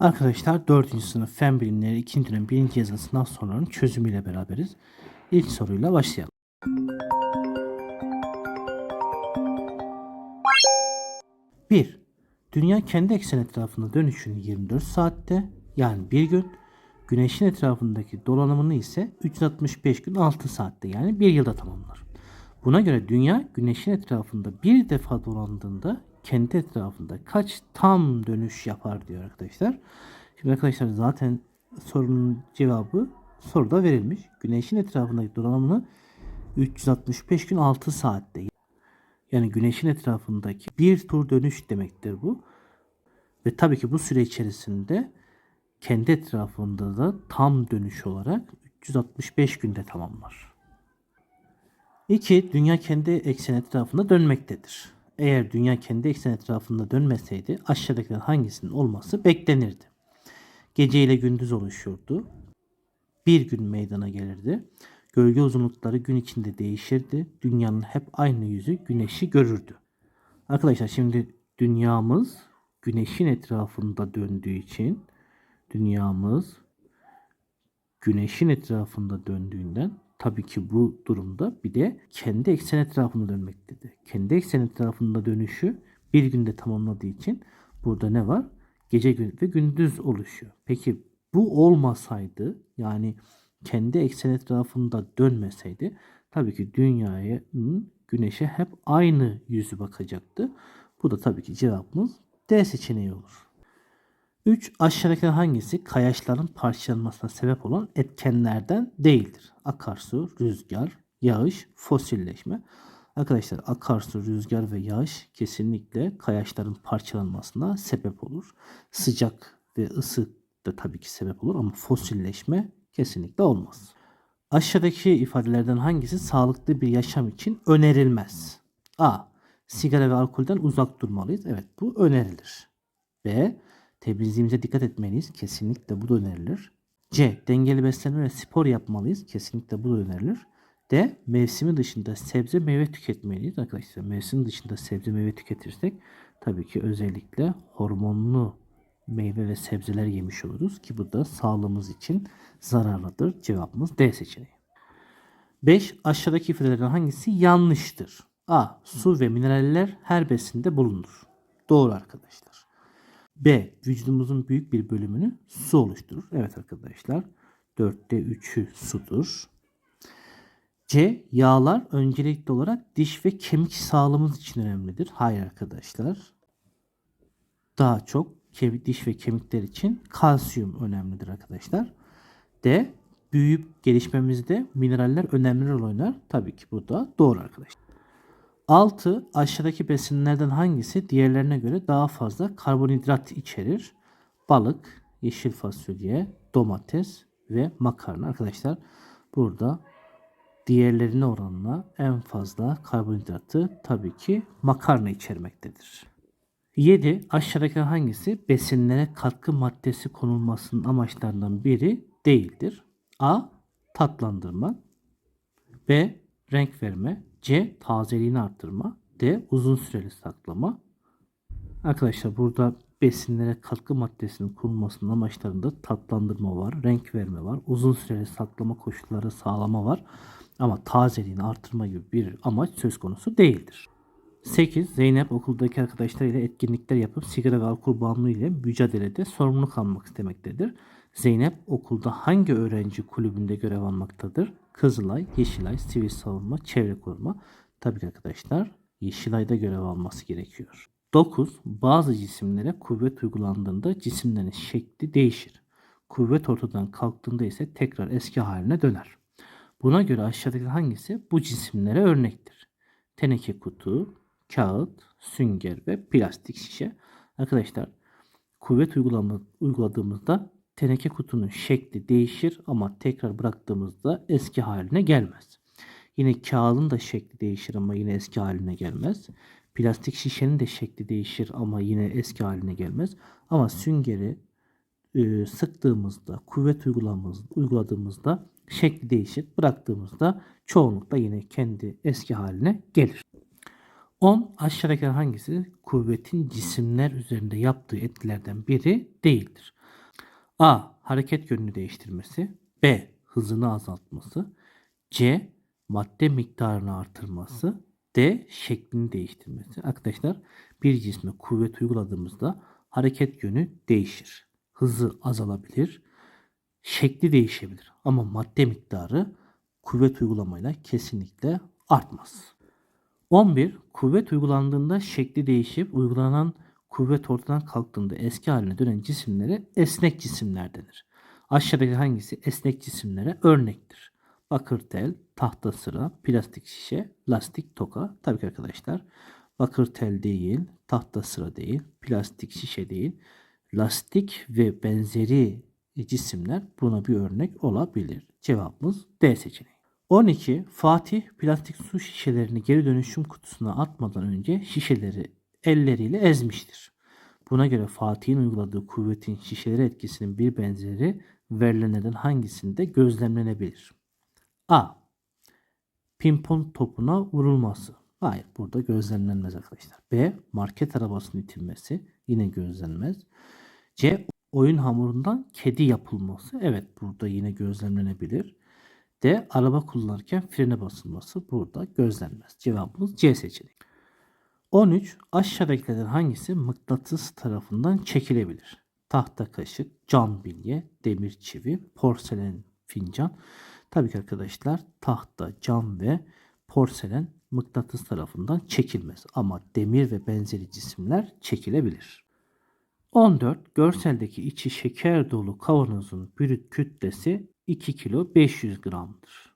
Arkadaşlar 4. sınıf Fen Bilimleri 2. dönem 1. yazılı sınav sorularının çözümüyle beraberiz. İlk soruyla başlayalım. Bir, Dünya kendi eksen etrafında dönüşünü 24 saatte yani bir gün, Güneşin etrafındaki dolanımını ise 365 gün 6 saatte yani bir yılda tamamlar. Buna göre Dünya Güneşin etrafında bir defa dolandığında kendi etrafında kaç tam dönüş yapar diyor arkadaşlar. Şimdi arkadaşlar zaten sorunun cevabı soruda verilmiş. Güneşin etrafındaki dolanımını 365 gün 6 saatte. Yani güneşin etrafındaki bir tur dönüş demektir bu. Ve tabii ki bu süre içerisinde kendi etrafında da tam dönüş olarak 365 günde tamamlar. 2. Dünya kendi eksen etrafında dönmektedir. Eğer dünya kendi eksen etrafında dönmeseydi aşağıdakilerden hangisinin olması beklenirdi. Gece ile gündüz oluşurdu. Bir gün meydana gelirdi. Gölge uzunlukları gün içinde değişirdi. Dünyanın hep aynı yüzü güneşi görürdü. Arkadaşlar şimdi dünyamız güneşin etrafında döndüğü için dünyamız güneşin etrafında döndüğünden tabii ki bu durumda bir de kendi eksen etrafında dönmektedir. Kendi eksen etrafında dönüşü bir günde tamamladığı için burada ne var? Gece ve gündüz oluşuyor. Peki bu olmasaydı yani kendi eksen etrafında dönmeseydi tabii ki dünyaya güneşe hep aynı yüzü bakacaktı. Bu da tabii ki cevabımız D seçeneği olur. 3. Aşağıdakilerden hangisi kayaçların parçalanmasına sebep olan etkenlerden değildir? Akarsu, rüzgar, yağış, fosilleşme. Arkadaşlar akarsu, rüzgar ve yağış kesinlikle kayaçların parçalanmasına sebep olur. Sıcak ve ısı da tabii ki sebep olur ama fosilleşme kesinlikle olmaz. Aşağıdaki ifadelerden hangisi sağlıklı bir yaşam için önerilmez? A. Sigara ve alkolden uzak durmalıyız. Evet bu önerilir. B. Temizliğimize dikkat etmeliyiz. Kesinlikle bu da önerilir. C. Dengeli beslenme ve spor yapmalıyız. Kesinlikle bu da önerilir. D. Mevsimi dışında sebze meyve tüketmeliyiz. Arkadaşlar mevsim dışında sebze meyve tüketirsek tabii ki özellikle hormonlu meyve ve sebzeler yemiş oluruz ki bu da sağlığımız için zararlıdır. Cevabımız D seçeneği. 5. Aşağıdaki ifadelerden hangisi yanlıştır? A. Su ve mineraller her besinde bulunur. Doğru arkadaşlar. B. Vücudumuzun büyük bir bölümünü su oluşturur. Evet arkadaşlar. 4'te 3'ü sudur. C. Yağlar öncelikli olarak diş ve kemik sağlığımız için önemlidir. Hayır arkadaşlar. Daha çok diş ve kemikler için kalsiyum önemlidir arkadaşlar. D. Büyüyüp gelişmemizde mineraller önemli rol oynar. Tabii ki bu da doğru arkadaşlar. 6. Aşağıdaki besinlerden hangisi diğerlerine göre daha fazla karbonhidrat içerir? Balık, yeşil fasulye, domates ve makarna. Arkadaşlar burada diğerlerine oranla en fazla karbonhidratı tabii ki makarna içermektedir. 7. Aşağıdaki hangisi besinlere katkı maddesi konulmasının amaçlarından biri değildir? A. Tatlandırma B. Renk verme C. Tazeliğini arttırma D. Uzun süreli saklama Arkadaşlar burada besinlere katkı maddesinin konulmasının amaçlarında tatlandırma var, renk verme var, uzun süreli saklama koşulları sağlama var. Ama tazeliğini artırma gibi bir amaç söz konusu değildir. 8. Zeynep okuldaki arkadaşlarıyla etkinlikler yapıp sigara ve alkol bağımlılığı ile mücadelede sorumluluk almak istemektedir. Zeynep okulda hangi öğrenci kulübünde görev almaktadır? Kızılay, Yeşilay, Sivil Savunma, Çevre Koruma. Tabii ki arkadaşlar Yeşilay'da görev alması gerekiyor. 9. Bazı cisimlere kuvvet uygulandığında cisimlerin şekli değişir. Kuvvet ortadan kalktığında ise tekrar eski haline döner. Buna göre aşağıdaki hangisi bu cisimlere örnektir? Teneke kutu, kağıt, sünger ve plastik şişe. Arkadaşlar kuvvet uyguladığımızda teneke kutunun şekli değişir ama tekrar bıraktığımızda eski haline gelmez. Yine kağıdın da şekli değişir ama yine eski haline gelmez. Plastik şişenin de şekli değişir ama yine eski haline gelmez. Ama süngeri e, sıktığımızda, kuvvet uyguladığımızda şekli değişir. Bıraktığımızda çoğunlukla yine kendi eski haline gelir. 10. Aşağıdaki hangisi kuvvetin cisimler üzerinde yaptığı etkilerden biri değildir? A. Hareket yönünü değiştirmesi. B. Hızını azaltması. C. Madde miktarını artırması. D. Şeklini değiştirmesi. Arkadaşlar bir cisme kuvvet uyguladığımızda hareket yönü değişir. Hızı azalabilir. Şekli değişebilir. Ama madde miktarı kuvvet uygulamayla kesinlikle artmaz. 11. Kuvvet uygulandığında şekli değişip uygulanan kuvvet ortadan kalktığında eski haline dönen cisimlere esnek cisimler denir. Aşağıdaki hangisi esnek cisimlere örnektir? Bakır tel, tahta sıra, plastik şişe, lastik toka. Tabii ki arkadaşlar bakır tel değil, tahta sıra değil, plastik şişe değil, lastik ve benzeri cisimler buna bir örnek olabilir. Cevabımız D seçeneği. 12. Fatih plastik su şişelerini geri dönüşüm kutusuna atmadan önce şişeleri elleriyle ezmiştir. Buna göre Fatih'in uyguladığı kuvvetin şişelere etkisinin bir benzeri verilenlerden hangisinde gözlemlenebilir? A. Pimpon topuna vurulması. Hayır burada gözlemlenmez arkadaşlar. B. Market arabasının itilmesi. Yine gözlenmez. C. Oyun hamurundan kedi yapılması. Evet burada yine gözlemlenebilir. D. Araba kullanırken frene basılması. Burada gözlenmez. Cevabımız C seçeneği. 13. Aşağıdakilerden hangisi mıknatıs tarafından çekilebilir? Tahta kaşık, cam bilye, demir çivi, porselen fincan. Tabii ki arkadaşlar tahta, cam ve porselen mıknatıs tarafından çekilmez. Ama demir ve benzeri cisimler çekilebilir. 14. Görseldeki içi şeker dolu kavanozun brüt kütlesi 2 kilo 500 gramdır.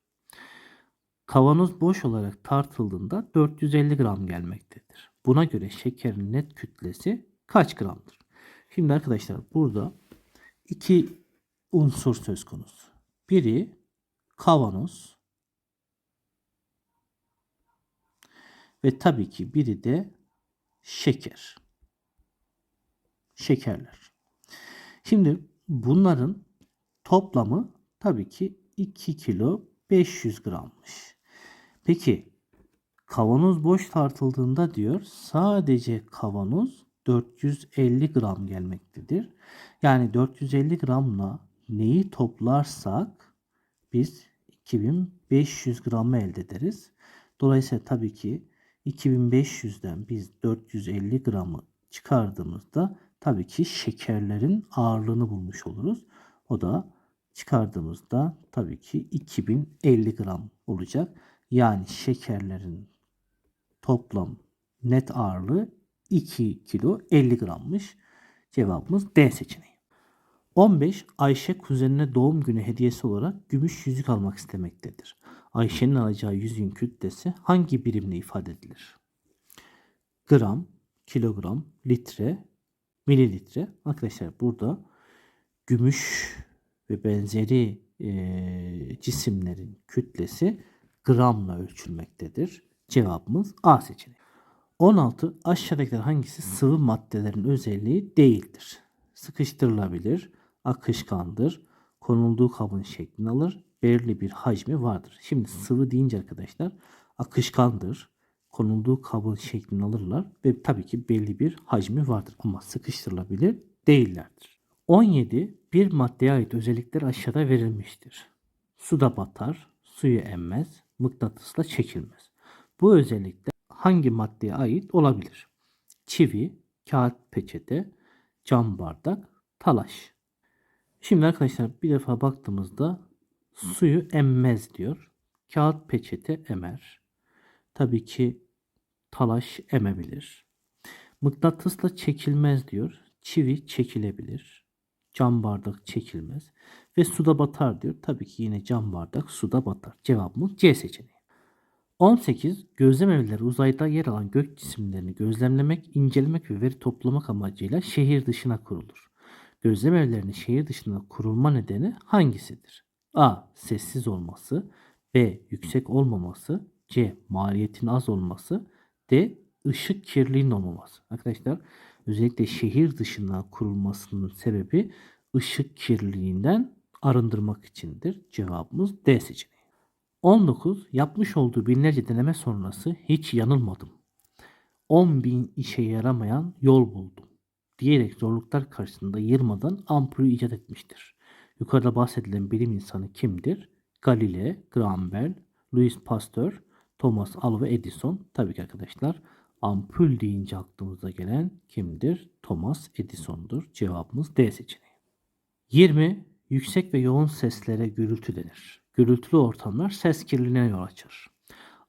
Kavanoz boş olarak tartıldığında 450 gram gelmektedir. Buna göre şekerin net kütlesi kaç gramdır? Şimdi arkadaşlar burada iki unsur söz konusu. Biri kavanoz ve tabii ki biri de şeker. Şekerler. Şimdi bunların toplamı tabii ki 2 kilo 500 grammış. Peki kavanoz boş tartıldığında diyor sadece kavanoz 450 gram gelmektedir. Yani 450 gramla neyi toplarsak biz 2500 gramı elde ederiz. Dolayısıyla tabii ki 2500'den biz 450 gramı çıkardığımızda tabii ki şekerlerin ağırlığını bulmuş oluruz. O da çıkardığımızda tabii ki 2050 gram olacak. Yani şekerlerin toplam net ağırlığı 2 kilo 50 grammış. Cevabımız D seçeneği. 15. Ayşe kuzenine doğum günü hediyesi olarak gümüş yüzük almak istemektedir. Ayşe'nin alacağı yüzüğün kütlesi hangi birimle ifade edilir? Gram, kilogram, litre, mililitre. Arkadaşlar burada gümüş ve benzeri e, cisimlerin kütlesi gramla ölçülmektedir. Cevabımız A seçeneği. 16. Aşağıdakiler hangisi sıvı maddelerin özelliği değildir? Sıkıştırılabilir, akışkandır, konulduğu kabın şeklini alır, belirli bir hacmi vardır. Şimdi sıvı deyince arkadaşlar akışkandır, konulduğu kabın şeklini alırlar ve tabii ki belli bir hacmi vardır ama sıkıştırılabilir değillerdir. 17. Bir maddeye ait özellikler aşağıda verilmiştir. Suda batar, suyu emmez, mıknatısla çekilmez. Bu özellikler hangi maddeye ait olabilir? Çivi, kağıt peçete, cam bardak, talaş. Şimdi arkadaşlar bir defa baktığımızda suyu emmez diyor. Kağıt peçete emer. Tabii ki talaş emebilir. Mıknatısla çekilmez diyor. Çivi çekilebilir. Cam bardak çekilmez. Ve suda batar diyor. Tabii ki yine cam bardak suda batar. Cevabımız C seçeneği. 18. Gözlem evleri uzayda yer alan gök cisimlerini gözlemlemek, incelemek ve veri toplamak amacıyla şehir dışına kurulur. Gözlem evlerinin şehir dışına kurulma nedeni hangisidir? A. Sessiz olması B. Yüksek olmaması C. Maliyetin az olması D. Işık kirliliğinin olmaması. Arkadaşlar özellikle şehir dışına kurulmasının sebebi ışık kirliliğinden arındırmak içindir. Cevabımız D seçeneği. 19. Yapmış olduğu binlerce deneme sonrası hiç yanılmadım. 10 bin işe yaramayan yol buldum diyerek zorluklar karşısında yılmadan ampulü icat etmiştir. Yukarıda bahsedilen bilim insanı kimdir? Galileo, Graham Bell, Louis Pasteur, Thomas Alva Edison. Tabii ki arkadaşlar ampul deyince aklımıza gelen kimdir? Thomas Edison'dur. Cevabımız D seçeneği. 20. Yüksek ve yoğun seslere gürültü denir. Gürültülü ortamlar ses kirliliğine yol açar.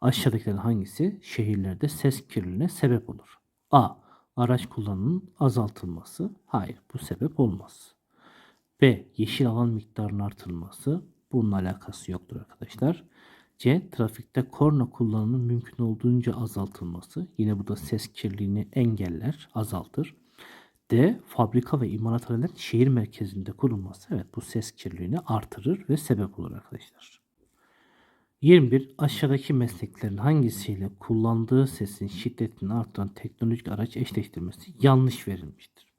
Aşağıdakilerin hangisi şehirlerde ses kirliliğine sebep olur? A. Araç kullanımının azaltılması. Hayır bu sebep olmaz. B. Yeşil alan miktarının artırılması. Bununla alakası yoktur arkadaşlar. C. Trafikte korna kullanımının mümkün olduğunca azaltılması. Yine bu da ses kirliliğini engeller, azaltır. D. Fabrika ve imalathanelerin şehir merkezinde kurulması. Evet bu ses kirliliğini artırır ve sebep olur arkadaşlar. 21. Aşağıdaki mesleklerin hangisiyle kullandığı sesin şiddetini artıran teknolojik araç eşleştirmesi yanlış verilmiştir?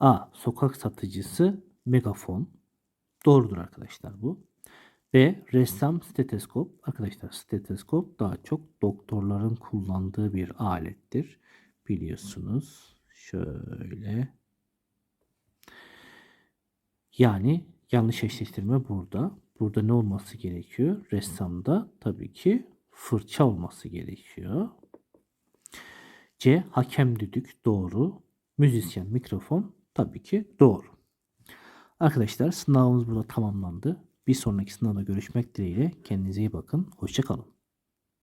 A. Sokak satıcısı megafon. Doğrudur arkadaşlar bu. B. Ressam steteskop. Arkadaşlar steteskop daha çok doktorların kullandığı bir alettir. Biliyorsunuz. Şöyle. Yani yanlış eşleştirme burada. Burada ne olması gerekiyor? Ressamda tabii ki fırça olması gerekiyor. C. Hakem düdük doğru. Müzisyen mikrofon tabii ki doğru. Arkadaşlar sınavımız burada tamamlandı. Bir sonraki sınavda görüşmek dileğiyle. Kendinize iyi bakın. Hoşçakalın.